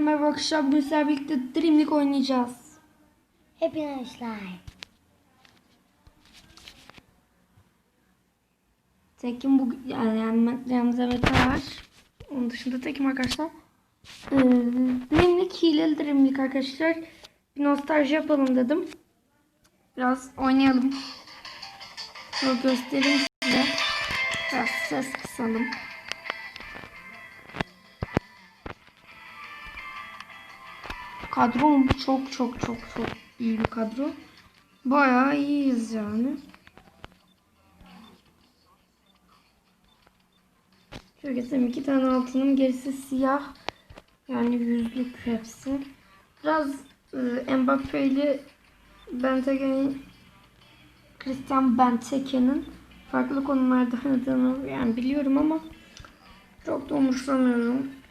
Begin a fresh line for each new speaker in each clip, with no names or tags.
Merhaba arkadaşlar bugün sizlerle birlikte Dream League oynayacağız.
Hepinizler.
Tekim bu yani, yani yanımızda Mete var. Onun dışında tekim arkadaşlar. Ee, Dream League hileli Dream League arkadaşlar. Bir nostalji yapalım dedim. Biraz oynayalım. Şöyle göstereyim size. Biraz ses kısalım. Kadrom çok çok çok çok iyi bir kadro. Bayağı iyiyiz yani. Şöyle göstereyim. iki tane altının gerisi siyah. Yani yüzlük hepsi. Biraz e, Mbappe ile Benteke'nin Christian Benteke'nin farklı konularda oynadığını yani biliyorum ama çok da umursamıyorum.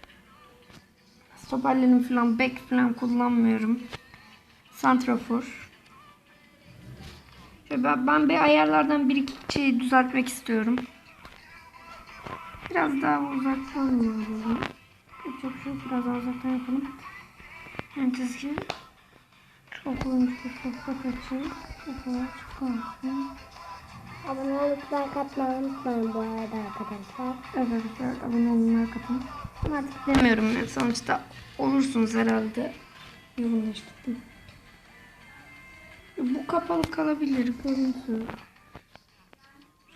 Stoperlerim falan back falan kullanmıyorum. Santrafor. Şöyle ben, ben bir ayarlardan bir iki şeyi düzeltmek istiyorum. Biraz daha uzaktan yapalım. Çok şey biraz daha uzaktan yapalım. Yani çizgi çok oyuncu çok kaçın. Çok.
Abone olup like atmayı unutmayın bu arada arkadaşlar.
Evet evet abone olun katın. Ama artık demiyorum ben sonuçta olursunuz herhalde. Yoğunlaştırdım. Bu kapalı kalabilir görüntü.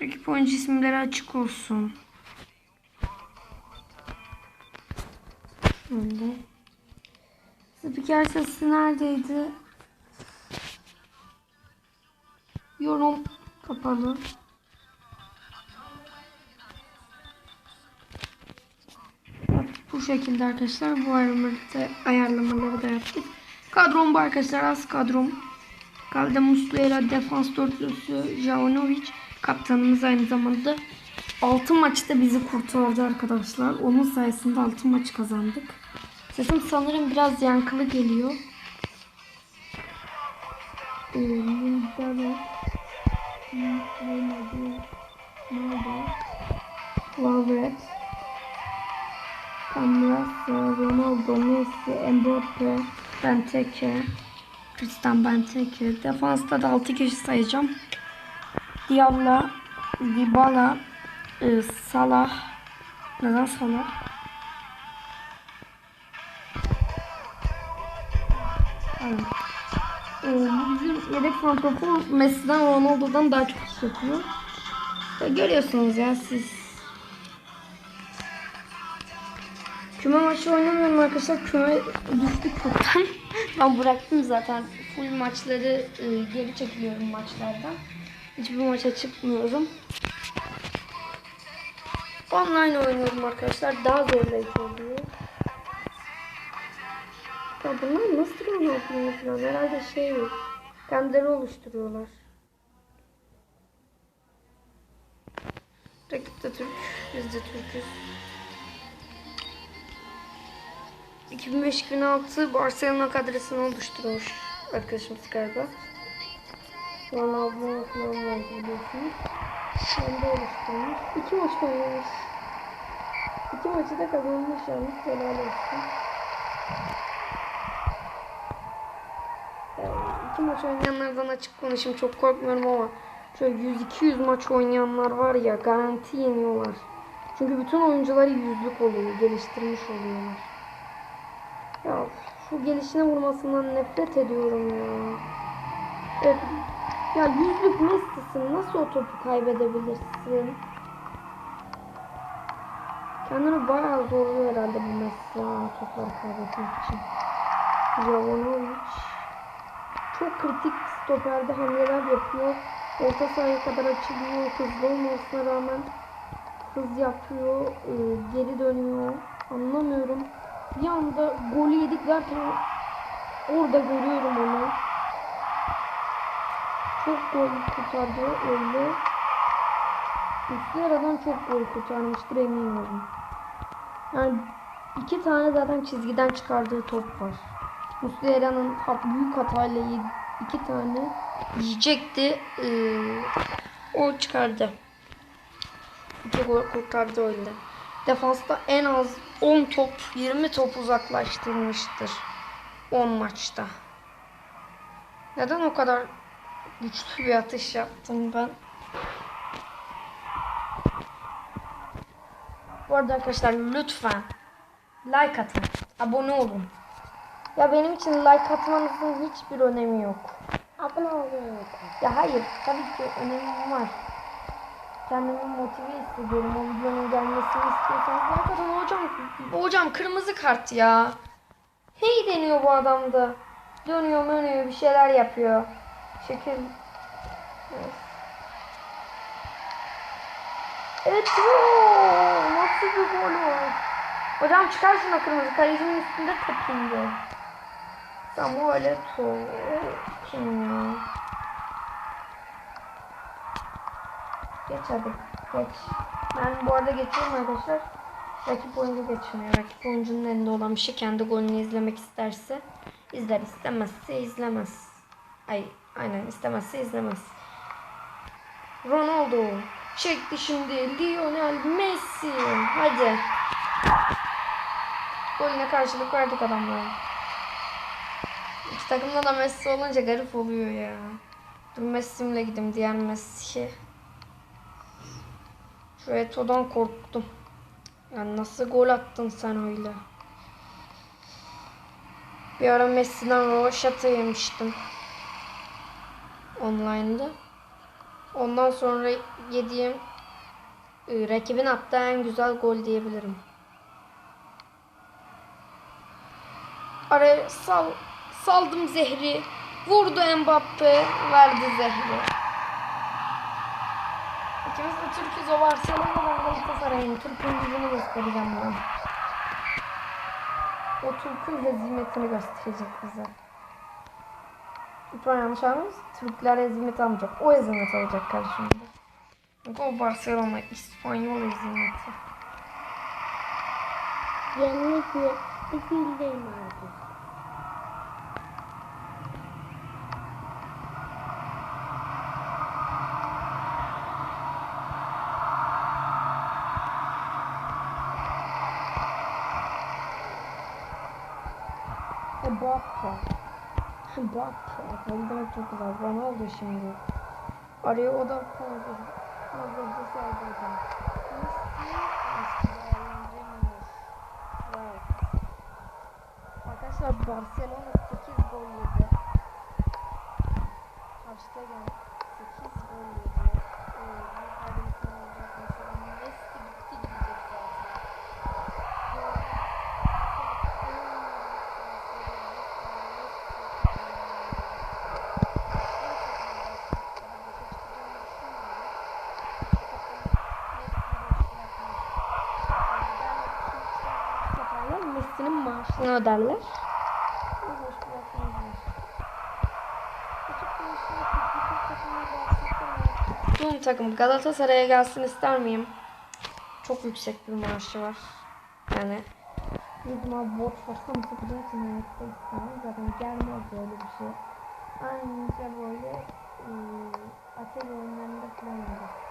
Rakip oyuncu isimleri açık olsun. Şöyle. Spiker sesi neredeydi? Yorum kapalı. Bu şekilde arkadaşlar bu ayarlamaları ayarlamaları da yaptık. Kadrom bu arkadaşlar az kadrom. Kalde Muslera defans dörtlüsü Jovanovic kaptanımız aynı zamanda 6 maçta bizi kurtardı arkadaşlar. Onun sayesinde 6 maç kazandık. Sesim sanırım biraz yankılı geliyor. Ee, Lindaro, Ronaldo, Ronaldo, Messi, Mbappe, Benteke, Christian Benteke. Defansta da 6 kişi sayacağım. Diallo, Dybala, e, Salah. Neden Salah? Evet. E, bu bizim yedek santrafor Messi'den Ronaldo'dan daha çok iş yapıyor. E, görüyorsunuz ya siz. Küme maçı oynamıyorum arkadaşlar. Küme düştük çoktan. ben bıraktım zaten. Full maçları e, geri çekiliyorum maçlardan. Hiçbir maça çıkmıyorum. Online oynuyorum arkadaşlar. Daha zorlayıcı oluyor. Ya bunlar nasıl oynuyor falan? Herhalde şey kendileri oluşturuyorlar. Rakip de Türk. Biz de Türk'üz. 2005-2006 Barcelona kadrosunu oluşturmuş arkadaşımız galiba. Ronaldo falan var biliyorsunuz. Kendi oluşturmuş. İki maç oynamış. İki maçı da kazanmış yalnız. Helal olsun. Yani maç oynayanlardan açık konuşayım çok korkmuyorum ama şöyle 100-200 maç oynayanlar var ya garanti yeniyorlar. Çünkü bütün oyuncuları yüzlük oluyor, geliştirmiş oluyorlar. Ya şu gelişine vurmasından nefret ediyorum ya. Evet. Ya yüzlük Messi'sin. Nasıl o topu kaybedebilirsin? Kendini bayağı zorluyor herhalde bu Messi topları kaybetmek için. Jovanovic çok kritik stoperde hamleler yapıyor. Orta sahaya kadar açılıyor. Hızlı olmasına rağmen hız yapıyor. e, geri dönüyor. Anlamıyorum. Bir anda golü yedik derken orada görüyorum onu. Çok gol kurtardı öyle. Üstlerden çok gol kurtarmıştır eminim. Yani iki tane zaten çizgiden çıkardığı top var. Muslera'nın hat, büyük hatayla iki tane yiyecekti. Ee, o çıkardı. İki gol kurtardı öyle. Defansta en az 10 top 20 top uzaklaştırmıştır 10 maçta. Neden o kadar güçlü bir atış yaptım ben? Bu arada arkadaşlar lütfen like atın, abone olun. Ya benim için like atmanızın hiçbir önemi yok.
Abone oluyorum.
Ya hayır, tabii ki önemi var. Kendimi motive hissediyorum. O videonun gelmesini istiyorsanız atın. Hocam, hocam kırmızı kart ya. Hey deniyor bu adamda. Dönüyor dönüyor bir şeyler yapıyor. Şekil. Evet. Evet. Nasıl bir gol? Hocam çıkar şuna kırmızı. Kalecinin üstünde tepindi. Samuel Eto'o. Kim ya? Geç hadi. Geç. Ben bu arada geçiyorum arkadaşlar. Rakip oyuncu geçmiyor. Rakip oyuncunun elinde olan bir şey kendi golünü izlemek isterse izler. istemezse izlemez. Ay aynen istemezse izlemez. Ronaldo çekti şimdi. Lionel Messi. Hadi. Golüne karşılık verdik adamlara. İki takımda da Messi olunca garip oluyor ya. Dur Messi'mle gideyim diğer Messi. Şu Eto'dan korktum. Ya nasıl gol attın sen öyle? Bir ara Messi'den roşata yemiştim. Online'da. Ondan sonra yediğim e, rakibin attığı en güzel gol diyebilirim. Araya sal, saldım zehri. Vurdu Mbappe. Verdi zehri. İkimiz de Türk'üz o Barcelona'dan Galatasaray'ın Türk'ün gücünü göstereceğim ben. O Türk'ün hezimetini gösterecek bize. Lütfen yanlış anlamayız. Türkler hezimet almayacak. O hezimet alacak karşımda. O Barcelona İspanyol hezimeti.
Yenlik mi? Bir bildeyim abi.
Mbappe. Mbappe. Golden çok güzel. Ronaldo şimdi. Araya o da koydu. Hazırda saldırdı. Arkadaşlar Barcelona 8 gol yedi. Karşıda gel. 8 gol yedi. Ee, bu kaybetsen olacak mesela. Messi gitti gidecek zaten. Yaparlar, Messi'nin maaşını öderler. Tüm takım Galatasaray'a gelsin ister miyim? Çok yüksek bir maaşı var. Yani Yüzüme borç versem sıkıntı için hayatta istemem. Zaten gelmez böyle bir şey. Anca böyle e, atel oyunlarında falan olur.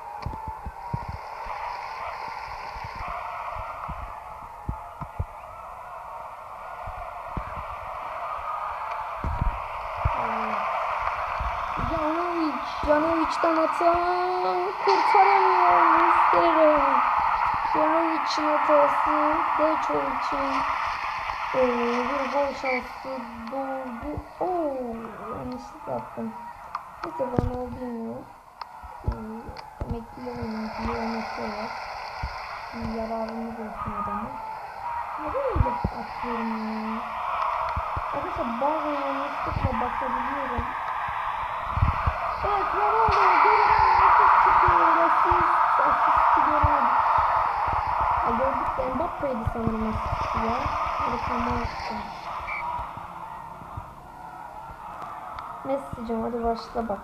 Evet. Janovic, Janovic'den atan kurtaramıyor Muslera. Janovic'in hatası, Deço için ee, bir gol şansı doğdu. Oo, yanlışlık yaptım. Neyse Ronaldinho ee, emekli oyuncu yönetiyorlar. Yararını görsün adamı. Neden öyle atıyorum ya? Arkadaşlar bazen yanlışlıkla basabiliyorum. Mbappe'ydi sanırım ya. Messi'cim hadi başla bak.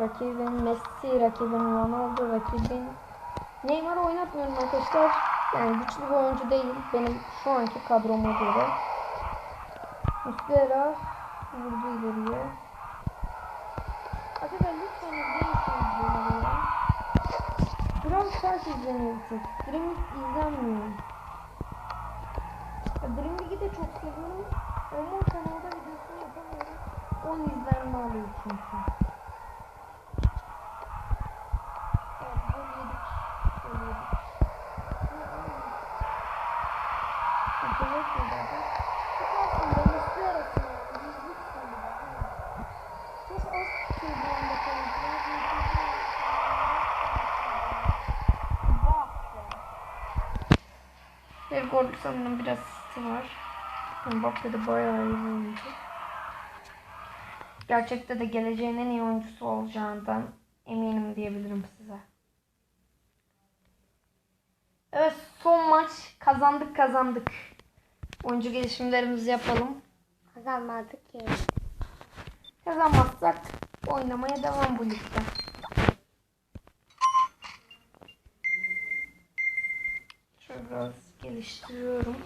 Rakibin Messi, rakibin Ronaldo, rakibin Neymar oynatmıyorum arkadaşlar. Yani güçlü bir oyuncu değil. Benim şu anki kadroma göre. Muslera vurdu ileriye. ters şey izleniyorsun. Dream'i izlenmiyor. Dream'i de çok seviyorum. Onun kanalda videosunu yapamıyorum. 10 izlenme alıyor çünkü.
Sanırım
biraz asisti var. Mbappe de bayağı iyi oyuncu. Gerçekte de geleceğin en iyi oyuncusu olacağından eminim diyebilirim size. Evet son maç kazandık kazandık. Oyuncu gelişimlerimizi yapalım.
Kazanmadık ki.
Kazanmazsak oynamaya devam bu ligde. Şöyle biraz geliştiriyorum.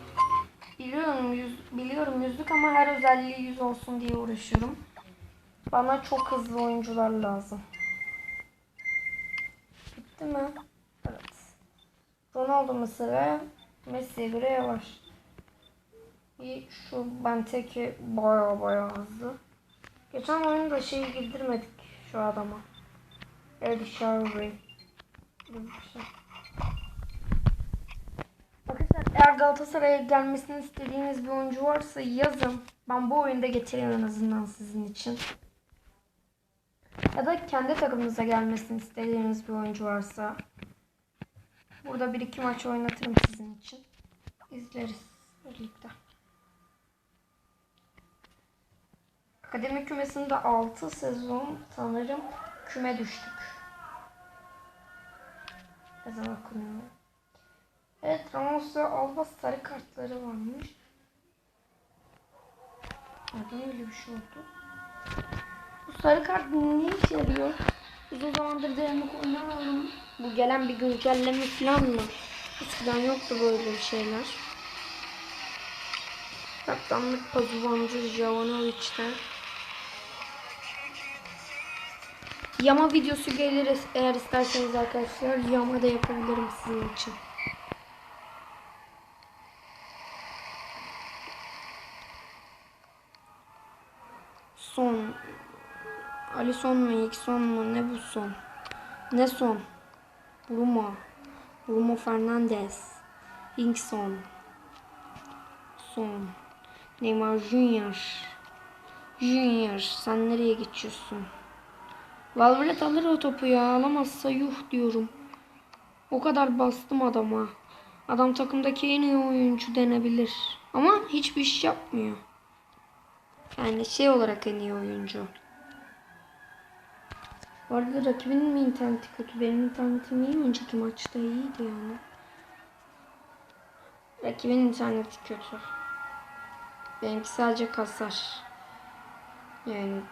Biliyorum yüz, biliyorum yüzlük ama her özelliği yüz olsun diye uğraşıyorum. Bana çok hızlı oyuncular lazım. Bitti mi? Evet. Ronaldo mesela Messi'ye göre yavaş. İyi, Şu Benteke baya baya hızlı. Geçen oyunda şeyi girdirmedik şu adama. Shaarawy gibi bir şey. Arkadaşlar eğer Galatasaray'a gelmesini istediğiniz bir oyuncu varsa yazın. Ben bu oyunda getireyim en azından sizin için. Ya da kendi takımınıza gelmesini istediğiniz bir oyuncu varsa. Burada bir iki maç oynatırım sizin için. İzleriz birlikte. Akademi kümesinde 6 sezon sanırım küme düştük. Ezan okunuyor. Evet Ramos ve Alba sarı kartları varmış. Neden öyle bir şey oldu? Bu sarı kart ne işe yarıyor? Uzun zamandır dayanık oynamıyorum. Bu gelen bir güncelleme falan mı? Eskiden yoktu böyle bir şeyler. Kaptanlık Pazuvancı Jovanovic'ten. Yama videosu gelir eğer isterseniz arkadaşlar. Yama da yapabilirim sizin için. Son. Ali son mu? İlk son mu? Ne bu son? Ne son? Bruno. Bruno Fernandes. Hinkson. Son. Neymar Junior. Junior sen nereye geçiyorsun? Valverde alır o topu ya. Alamazsa yuh diyorum. O kadar bastım adama. Adam takımdaki en iyi oyuncu denebilir. Ama hiçbir iş yapmıyor. Yani şey olarak en iyi oyuncu. Bu arada rakibinin mi interneti kötü? Benim internetim iyi. Önceki maçta iyiydi yani. Rakibin interneti kötü. Benimki sadece kasar. Yani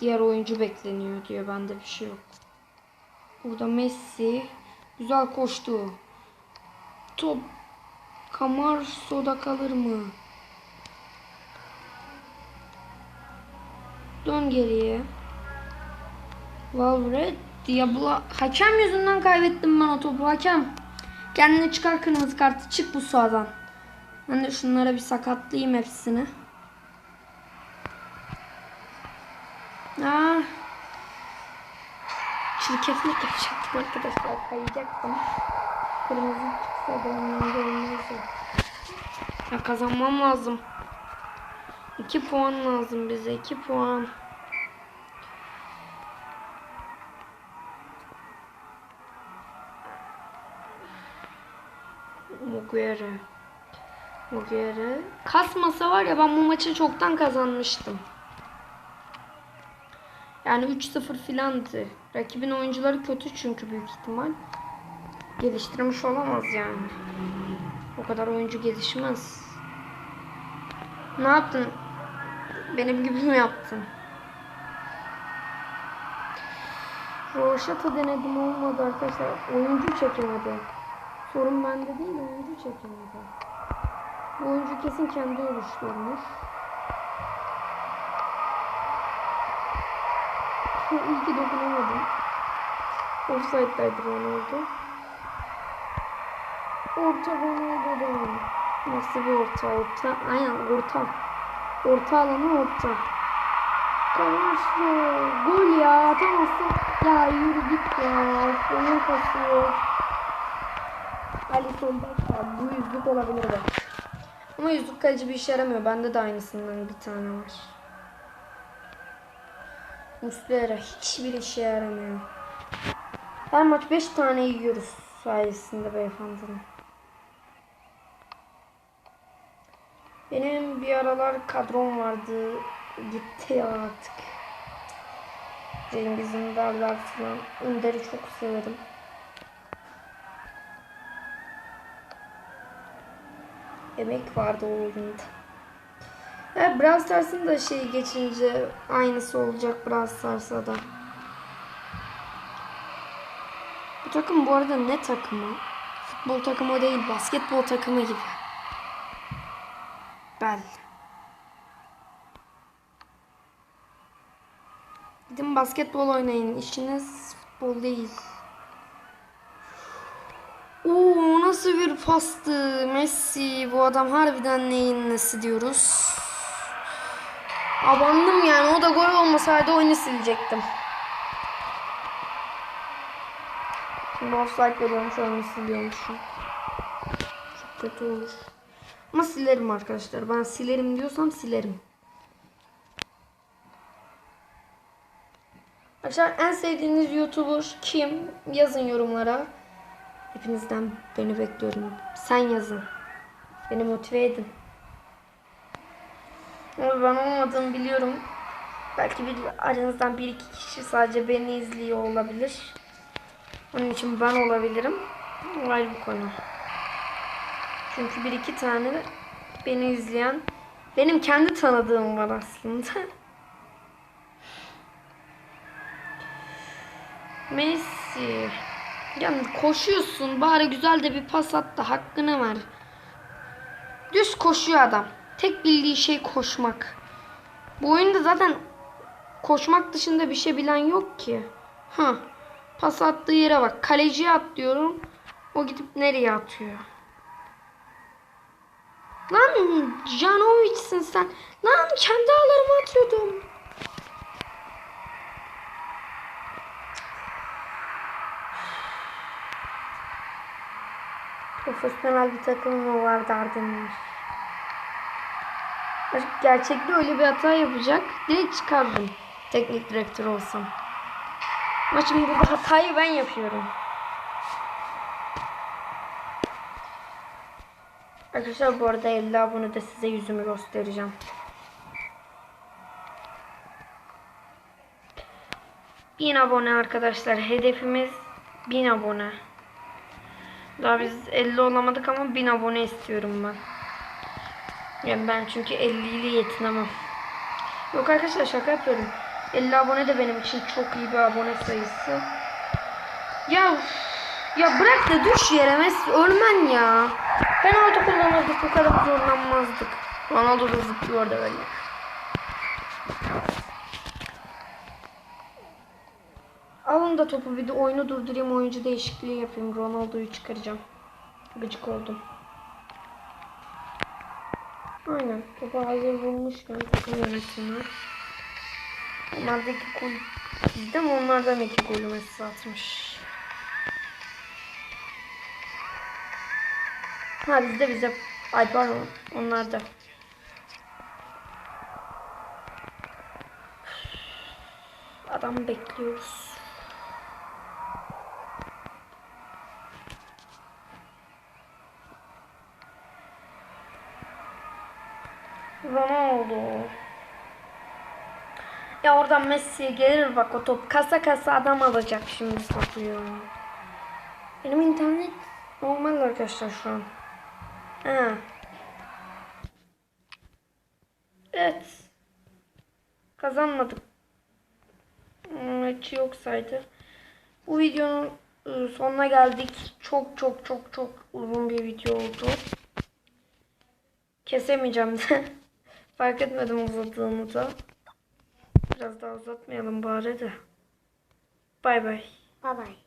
diğer oyuncu bekleniyor diyor. Bende bir şey yok. Burada Messi güzel koştu. Top Camarso'da kalır mı? Dön geriye. Valverde Diablo hakem yüzünden kaybettim ben o topu hakem. Kendine çıkar kırmızı kartı çık bu sahadan. Ben de şunlara bir sakatlayayım hepsini. Aa. Çirkeflik yapacaktım arkadaşlar. Kayacaktım. Kırmızı çıksa ondan olmazdı. Ya kazanmam lazım. 2 puan lazım bize. 2 puan. Muguere. Muguere. Kasmasa var ya ben bu maçı çoktan kazanmıştım. Yani 3-0 filandı. Rakibin oyuncuları kötü çünkü büyük ihtimal. Geliştirmiş olamaz yani. O kadar oyuncu gelişmez. Ne yaptın? Benim gibi mi yaptın? Roşata denedim olmadı arkadaşlar. Oyuncu çekemedi. Sorun bende değil oyuncu çekemedi. Bu oyuncu kesin kendi oluşturmuş. İyi ki dokunamadım. Offside'daydı Ronaldo. Orta Ronaldo'dan. Nasıl bir orta? Orta. Aynen orta. Orta alanı orta. Kamaşlı. Gol ya. Atamazsın. Ya yürü git ya. Oyun kasıyor. Alisson Becker. Bu yüzlük olabilir be. Ama yüzlük kaleci bir işe yaramıyor. Bende de aynısından bir tane var. Muslera hiçbir işe yaramıyor. Her maç 5 tane yiyoruz sayesinde beyefendinin. Benim bir aralar kadrom vardı. Gitti ya artık. Cengiz Ünderler falan. Önder'i çok severim. Emek vardı o oyunda. Ya Brawl Stars'ın da şey geçince aynısı olacak Brawl Stars'a da. Bu takım bu arada ne takımı? Futbol takımı değil, basketbol takımı gibi. Bel. Gidin basketbol oynayın. İşiniz futbol değil. Oo nasıl bir pastı Messi. Bu adam harbiden neyin nesi diyoruz. Abandım yani. O da gol olmasaydı oyunu silecektim. Şimdi offside veriyormuş oyunu siliyormuşum. Çok kötü olur. Ama silerim arkadaşlar. Ben silerim diyorsam silerim. Arkadaşlar en sevdiğiniz YouTuber kim? Yazın yorumlara. Hepinizden beni bekliyorum. Sen yazın. Beni motive edin. Ama ben olmadığımı biliyorum. Belki bir aranızdan bir iki kişi sadece beni izliyor olabilir. Onun için ben olabilirim. Ayrı bir konu. Çünkü bir iki tane beni izleyen benim kendi tanıdığım var aslında. Messi. Yani koşuyorsun bari güzel de bir pas at da hakkını ver. Düz koşuyor adam. Tek bildiği şey koşmak. Bu oyunda zaten koşmak dışında bir şey bilen yok ki. Ha. Pas attığı yere bak. Kaleciye at diyorum. O gidip nereye atıyor? Lan Canovic'sin sen. Lan kendi ağlarıma atıyordum. Profesyonel bir takım mı var derdinmiş. Gerçekte öyle bir hata yapacak. Direkt çıkardım. Teknik direktör olsam. Ama şimdi burada hatayı ben yapıyorum. Arkadaşlar bu arada 50 abone de size yüzümü göstereceğim. Bin abone arkadaşlar. Hedefimiz 1000 abone. Daha biz 50 olamadık ama 1000 abone istiyorum ben. Yani ben çünkü 50 ile yetinemem. Yok arkadaşlar şaka yapıyorum. 50 abone de benim için çok iyi bir abone sayısı. Ya ya bırak da düş yere Messi ölmen ya. Penaltı kullanırdık bu kadar zorlanmazdık. Ronaldo da zıplıyor da böyle. Alın da topu bir de oyunu durdurayım oyuncu değişikliği yapayım. Ronaldo'yu çıkaracağım. Gıcık oldum. Aynen. Topu hazır bulmuşken takım yönetimi. Onlardaki gol bizden onlardan iki golü Messi atmış. Ha bizde bize. Ay pardon onlarda. Adam bekliyoruz. Ronaldo. Ya oradan Messi'ye gelir bak o top. Kasa kasa adam alacak şimdi topu ya. Benim internet normal arkadaşlar şu an. Evet. Kazanmadık. Maçı yok saydı. Bu videonun ıı, sonuna geldik. Çok çok çok çok uzun bir video oldu. Kesemeyeceğim de. Fark etmedim uzadığını da. Biraz daha uzatmayalım bari de. Bay bay.
Bye bye.